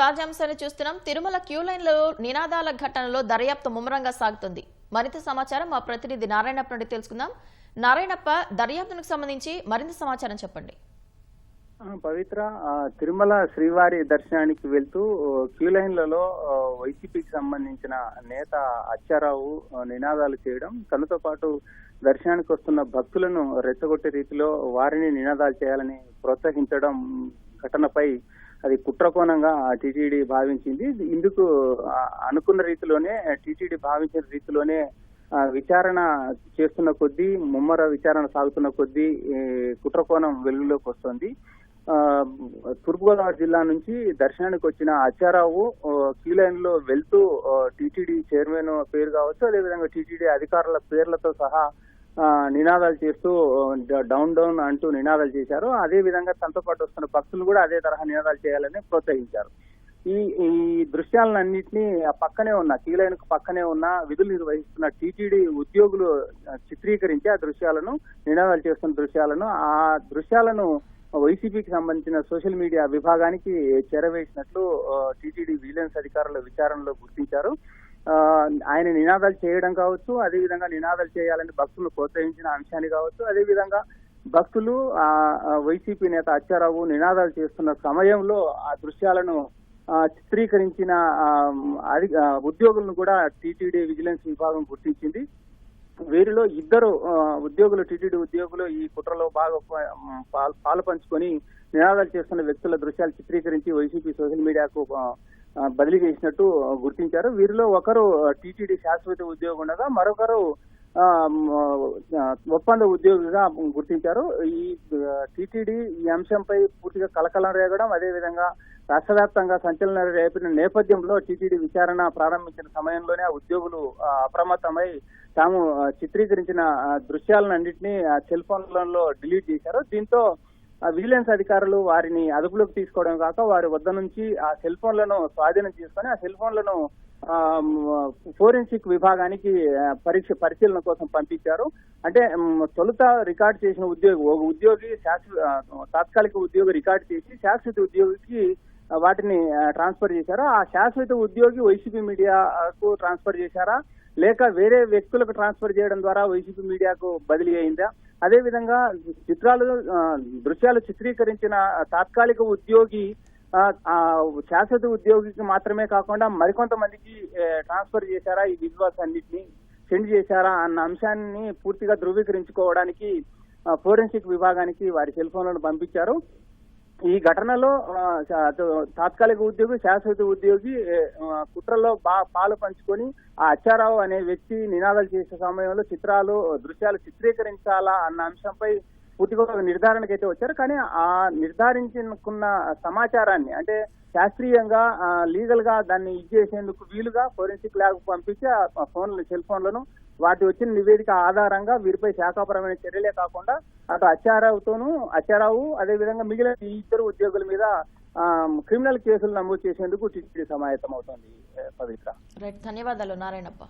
తాజాంశాన్ని చూస్తున్నాం. తిరుమల క్యూ లైన్లలో నినాదాల ఘటనలో దర్యాప్తు ముమ్మరంగా సాగుతుంది. మరింత సమాచారం మా ప్రతినిధి నారాయణప్ప నుండి తెలుసుకుందాం. నారాయణప్ప దర్యాప్తునికి సంబంధించి మరింత సమాచారం చెప్పండి. పవిత్ర తిరుమల శ్రీవారి దర్శనానికి వెళ్తూ క్యూ లైన్లలో వైసీపీకి సంబంధించిన నేత అచ్చారావు నినాదాలు చేయడం తనతో పాటు దర్శనానికి వస్తున్న భక్తులను రెచ్చగొట్టే రీతిలో వారిని నినాదాలు చేయాలని ప్రోత్సహించడం ఘటనపై అది కుట్రకోణంగా టీటీడీ భావించింది. ఇందుకు అనుకున్న రీతిలోనే టీటీడీ భావించిన రీతిలోనే విచారణ చేస్తున్న కొద్దీ ముమ్మర విచారణ సాగుతున్న కొద్దీ కుట్రకోణం వెలుగులోకి వస్తుంది. తూర్పుగోదావరి జిల్లా నుంచి దర్శనానికి వచ్చిన అచ్చారావు ఆ, క్యూ లైన్లో వెళ్తూ టీటీడీ చైర్మన్ పేరు కావచ్చు అదేవిధంగా టీటీడీ అధికారుల పేర్లతో సహా నినాదాలు చేస్తూ డౌన్ డౌన్ అంటూ నినాదాలు చేశారు. అదే విధంగా తనతో పాటు వస్తున్న భక్తులు కూడా అదే తరహా నినాదాలు చేయాలని ప్రోత్సహించారు. ఈ ఈ దృశ్యాలన్నింటినీ ఆ పక్కనే ఉన్న కీలైనకు పక్కనే ఉన్న విధులు నిర్వహిస్తున్న టీటీడీ ఉద్యోగులు చిత్రీకరించి ఆ దృశ్యాలను నినాదాలు చేస్తున్న దృశ్యాలను ఆ దృశ్యాలను వైసీపీకి సంబంధించిన సోషల్ మీడియా విభాగానికి చేరవేసినట్లు టీటీడీ విజిలెన్స్ అధికారుల విచారణలో గుర్తించారు. ఆయన నినాదాలు చేయడం కావచ్చు అదేవిధంగా నినాదాలు చేయాలని భక్తులను ప్రోత్సహించిన అంశాన్ని కావచ్చు అదేవిధంగా భక్తులు ఆ వైసీపీ నేత అచ్చారావు నినాదాలు చేస్తున్న సమయంలో ఆ దృశ్యాలను చిత్రీకరించిన ఉద్యోగులను కూడా టీటీడీ విజిలెన్స్ విభాగం గుర్తించింది. వీరిలో ఇద్దరు ఉద్యోగులు టీటీడీ ఉద్యోగులు ఈ కుట్రలో బాగా ప- పాల్- పాలు పంచుకొని నినాదాలు చేస్తున్న వ్యక్తుల దృశ్యాలు చిత్రీకరించి వైసీపీ సోషల్ మీడియాకు బదిలీ చేసినట్టు గుర్తించారు. వీరిలో ఒకరు టీటీడీ శాశ్వత ఉద్యోగి ఉండగా మరొకరు ఒప్పంద ఉద్యోగిగా గుర్తించారు. ఈ టీటీడీ ఈ అంశంపై పూర్తిగా కలకలం రేగడం అదేవిధంగా రాష్ట్ర వ్యాప్తంగా సంచలనం రేపిన నేపథ్యంలో టీటీడీ విచారణ ప్రారంభించిన సమయంలోనే ఆ ఉద్యోగులు అప్రమత్తమై తాము చిత్రీకరించిన ఆ, దృశ్యాలన్నింటినీ ఆ సెల్ ఫోన్లలో డిలీట్ చేశారు. దీంతో విజిలెన్స్ అధికారులు వారిని అదుపులోకి తీసుకోవడం కాక వారి వద్ద నుంచి ఆ సెల్ ఫోన్లను స్వాధీనం చేసుకొని ఆ సెల్ ఫోన్లను ఫోరెన్సిక్ విభాగానికి పరీక్ష పరిశీలన కోసం పంపించారు. అంటే తొలుత రికార్డ్ చేసిన ఉద్యోగి ఒక ఉద్యోగి శాశ్వత తాత్కాలిక ఉద్యోగి రికార్డ్ చేసి శాశ్వత ఉద్యోగికి వాటిని ట్రాన్స్ఫర్ చేశారు. ఆ శాశ్వత ఉద్యోగి వైసీపీ మీడియాకు ట్రాన్స్ఫర్ చేశారా? లేక వేరే వ్యక్తులకు ట్రాన్స్ఫర్ చేయడం ద్వారా వైసీపీ మీడియాకు బదిలీ అయిందా? అదే విధంగా చిత్రాలు దృశ్యాలు చిత్రీకరించిన తాత్కాలిక ఉద్యోగి శాశ్వత ఉద్యోగికి మాత్రమే కాకుండా మరికొంతమందికి ట్రాన్స్ఫర్ చేశారా? ఈ విజువల్స్ అన్నిటిని సెండ్ చేశారా? అన్న అంశాన్ని పూర్తిగా ధృవీకరించుకోవడానికి ఫోరెన్సిక్ విభాగానికి వారి సెల్ ఫోన్లను పంపించారు. ఈ ఘటనలో తాత్కాలిక ఉద్యోగి శాశ్వత ఉద్యోగి కుట్రలో బా పాలు పంచుకొని ఆ అచ్చారావు అనే వ్యక్తి నినాదాలు చేసే సమయంలో చిత్రాలు దృశ్యాలు చిత్రీకరించాలా అన్న అంశంపై పూర్తిగా నిర్ధారణకి నిర్ధారణకు అయితే వచ్చారు. కానీ ఆ నిర్ధారించుకున్న సమాచారాన్ని అంటే శాస్త్రీయంగా లీగల్గా దాన్ని ఇచ్చేసేందుకు వీలుగా ఫోరెన్సిక్ ల్యాబ్ పంపించి ఆ ఫోన్లు సెల్ ఫోన్లను వాటి వచ్చిన నివేదిక ఆధారంగా వీరిపై శాఖాపరమైన చర్యలే కాకుండా అటు అచ్చారావుతోనూ అచ్చారావు అదేవిధంగా మిగిలిన ఈ ఇద్దరు ఉద్యోగుల మీద ఆ, క్రిమినల్ కేసులు నమోదు చేసేందుకు టీటీడీ సమాయత్తమవుతోంది పవిత్ర. రైట్ ధన్యవాదాలు నారాయణప్ప.